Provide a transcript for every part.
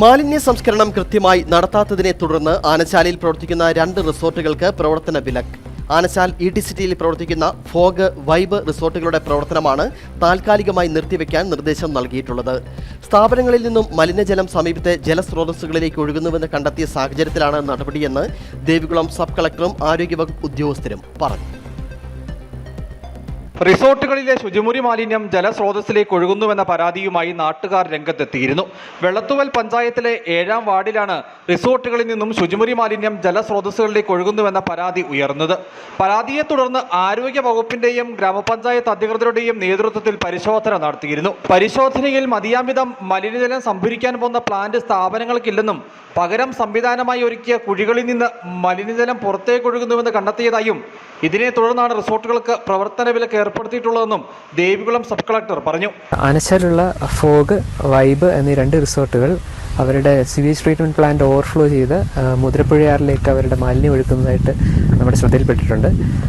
മാലിന്യ സംസ്കരണം കൃത്യമായി നടത്താത്തതിനെ തുടർന്ന് ആനച്ചാലിൽ പ്രവർത്തിക്കുന്ന രണ്ട് റിസോർട്ടുകൾക്ക് പ്രവർത്തന വിലക്ക്. ആനച്ചാൽ ഇ ടി സിറ്റിയിൽ പ്രവർത്തിക്കുന്ന ഫോഗ് വൈബ് റിസോർട്ടുകളുടെ പ്രവർത്തനമാണ് താൽക്കാലികമായി നിർത്തിവെക്കാൻ നിർദ്ദേശം നൽകിയിട്ടുള്ളത്. സ്ഥാപനങ്ങളിൽ നിന്നും മലിനജലം സമീപത്തെ ജലസ്രോതസ്സുകളിലേക്ക് ഒഴുകുന്നുവെന്ന് കണ്ടെത്തിയ സാഹചര്യത്തിലാണ് നടപടിയെന്ന് ദേവികുളം സബ് കളക്ടറും ആരോഗ്യവകുപ്പ് ഉദ്യോഗസ്ഥരും പറഞ്ഞു. റിസോർട്ടുകളിലെ ശുചിമുറി മാലിന്യം ജലസ്രോതസ്സിലേക്ക് ഒഴുകുന്നുവെന്ന പരാതിയുമായി നാട്ടുകാർ രംഗത്തെത്തിയിരുന്നു. വെള്ളത്തുവൽ പഞ്ചായത്തിലെ ഏഴാം വാർഡിലാണ് റിസോർട്ടുകളിൽ നിന്നും ശുചിമുറി മാലിന്യം ജലസ്രോതസ്സുകളിലേക്ക് ഒഴുകുന്നുവെന്ന പരാതി ഉയർന്നത്. പരാതിയെ തുടർന്ന് ആരോഗ്യ വകുപ്പിന്റെയും ഗ്രാമപഞ്ചായത്ത് അധികൃതരുടെയും നേതൃത്വത്തിൽ പരിശോധന നടത്തിയിരുന്നു. പരിശോധനയിൽ മതിയാമിതം മലിനജലം സംഭരിക്കാൻ പോകുന്ന പ്ലാന്റ് സ്ഥാപനങ്ങൾക്കില്ലെന്നും പകരം സംവിധാനമായി ഒരുക്കിയ കുഴികളിൽ നിന്ന് മലിനജലം പുറത്തേക്കൊഴുകുന്നുവെന്ന് കണ്ടെത്തിയതായും ഇതിനെ തുടർന്നാണ് റിസോർട്ടുകൾക്ക് പ്രവർത്തന വിലക്ക് ഏർപ്പെടുത്തിയിട്ടുള്ളതെന്നും ദേവികുളം സബ് കളക്ടർ പറഞ്ഞു. ആനച്ചാലുള്ള ഫോഗ് വൈബ് എന്നീ രണ്ട് റിസോർട്ടുകൾ അവരുടെ സിവേജ് ട്രീറ്റ്മെന്റ് പ്ലാന്റ് ഓവർഫ്ലോ ചെയ്ത് മുതിരപ്പുഴയാറിലേക്ക് അവരുടെ മാലിന്യം ഒഴുക്കുന്നതായിട്ട് നമ്മുടെ ശ്രദ്ധയിൽപ്പെട്ടിട്ടുണ്ട്.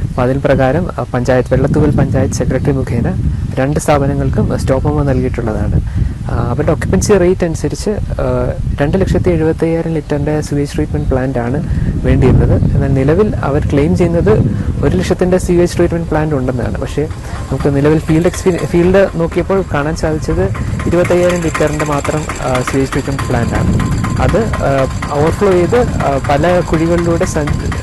അപ്പോൾ അതിന് പ്രകാരം പഞ്ചായത്ത് വെള്ളത്തൂവൽ പഞ്ചായത്ത് സെക്രട്ടറി മുഖേന രണ്ട് സ്ഥാപനങ്ങൾക്കും സ്റ്റോപ്പ് നൽകിയിട്ടുള്ളതാണ്. അവരുടെ ഒക്യുപ്പൻസി റേറ്റ് അനുസരിച്ച് രണ്ട് ലക്ഷത്തി എഴുപത്തി അയ്യായിരം ലിറ്ററിന്റെ സിവേജ് ട്രീറ്റ്മെന്റ് പ്ലാന്റ് ആണ് വേണ്ടിയിരുന്നത്. എന്നാൽ നിലവിൽ അവർ ക്ലെയിം ചെയ്യുന്നത് ഒരു ലക്ഷത്തിന്റെ സിവേജ് ട്രീറ്റ്മെന്റ് പ്ലാന്റ് ഉണ്ടെന്നാണ്. പക്ഷേ നമുക്ക് നിലവിൽ ഫീൽഡ് എക്സ്പീരിയൻ ഫീൽഡ് നോക്കിയപ്പോൾ കാണാൻ സാധിച്ചത് ഇരുപത്തയ്യായിരം ലിറ്ററിന്റെ മാത്രം സിവേജ് ട്രീറ്റ്മെന്റ് പ്ലാന്റ് ആണ്. അത് ഓവർഫ്ലോ ചെയ്ത് പല കുഴികളിലൂടെ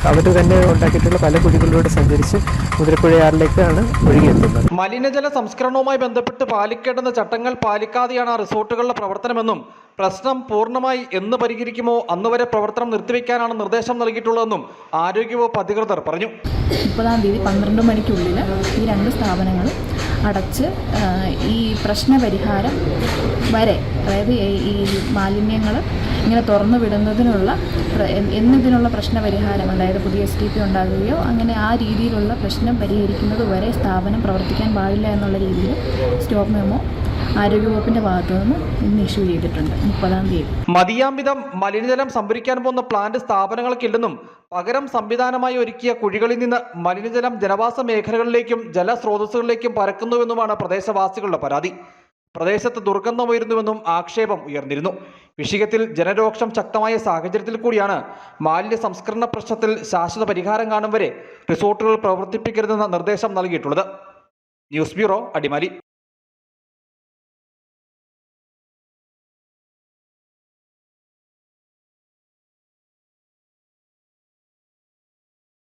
അവർ തന്നെ ഉണ്ടാക്കിയിട്ടുള്ള പല കുഴികളിലൂടെ സഞ്ചരിച്ച് മുതിരപ്പുഴയാറിലേക്കാണ് ഒഴുകിയെത്തുന്നത്. മലിനജല സംസ്കരണവുമായി ബന്ധപ്പെട്ട് പാലിക്കേണ്ടുന്ന ചട്ടങ്ങൾ പാലിക്കാതെയാണ് ആ റിസോർട്ടുകളുടെ പ്രവർത്തനമെന്നും പ്രശ്നം പൂർണമായി എന്ന് പരിഹരിക്കുമോ അന്നുവരെ പ്രവർത്തനം നിർത്തിവെക്കാനാണ് നിർദ്ദേശം നൽകിയിട്ടുള്ളതെന്നും ആരോഗ്യവകുപ്പ് അധികൃതർ പറഞ്ഞു. മുപ്പതാം തീയതി പന്ത്രണ്ട് മണിക്കുള്ളിൽ ഈ രണ്ട് സ്ഥാപനങ്ങളും അടച്ച് ഈ പ്രശ്നപരിഹാരം വരെ അതായത് ഈ- ഈ മാലിന്യങ്ങൾ ഇങ്ങനെ തുറന്നു വിടുന്നതിനുള്ള എന്നതിനുള്ള പ്രശ്ന പ്രശ്നപരിഹാരം അതായത് പുതിയ എസ് ടി പി ഉണ്ടാകുകയോ അങ്ങനെ ആ രീതിയിലുള്ള പ്രശ്നം പരിഹരിക്കുന്നത് വരെ സ്ഥാപനം പ്രവർത്തിക്കാൻ പാടില്ല എന്നുള്ള രീതിയിൽ സ്റ്റോപ്പ് മെമ്മോ ആരോഗ്യവകുപ്പിന്റെ ഭാഗത്തു നിന്ന് ഇന്ന് ഇഷ്യൂ ചെയ്തിട്ടുണ്ട്. മുപ്പതാം തീയതി. മതിയാംവിധം മലിനജലം സംഭരിക്കാൻ പോകുന്ന പ്ലാന്റ് സ്ഥാപനങ്ങൾക്കില്ലെന്നും പകരം സംവിധാനമായി ഒരുക്കിയ കുഴികളിൽ നിന്ന് മലിനജലം ജനവാസ മേഖലകളിലേക്കും ജലസ്രോതസ്സുകളിലേക്കും പരക്കുന്നുവെന്നുമാണ് പ്രദേശവാസികളുടെ പരാതി. പ്രദേശത്ത് ദുർഗന്ധമുയരുന്നുവെന്നും ആക്ഷേപം ഉയർന്നിരുന്നു. വിഷയത്തിൽ ജനരോക്ഷം ശക്തമായ സാഹചര്യത്തിൽ കൂടിയാണ് മാലിന്യ സംസ്കരണ പ്രശ്നത്തിൽ ശാശ്വത പരിഹാരം കാണും വരെ റിസോർട്ടുകൾ പ്രവർത്തിപ്പിക്കരുതെന്ന നിർദ്ദേശം നൽകിയിട്ടുള്ളത്. News bureau Adimali.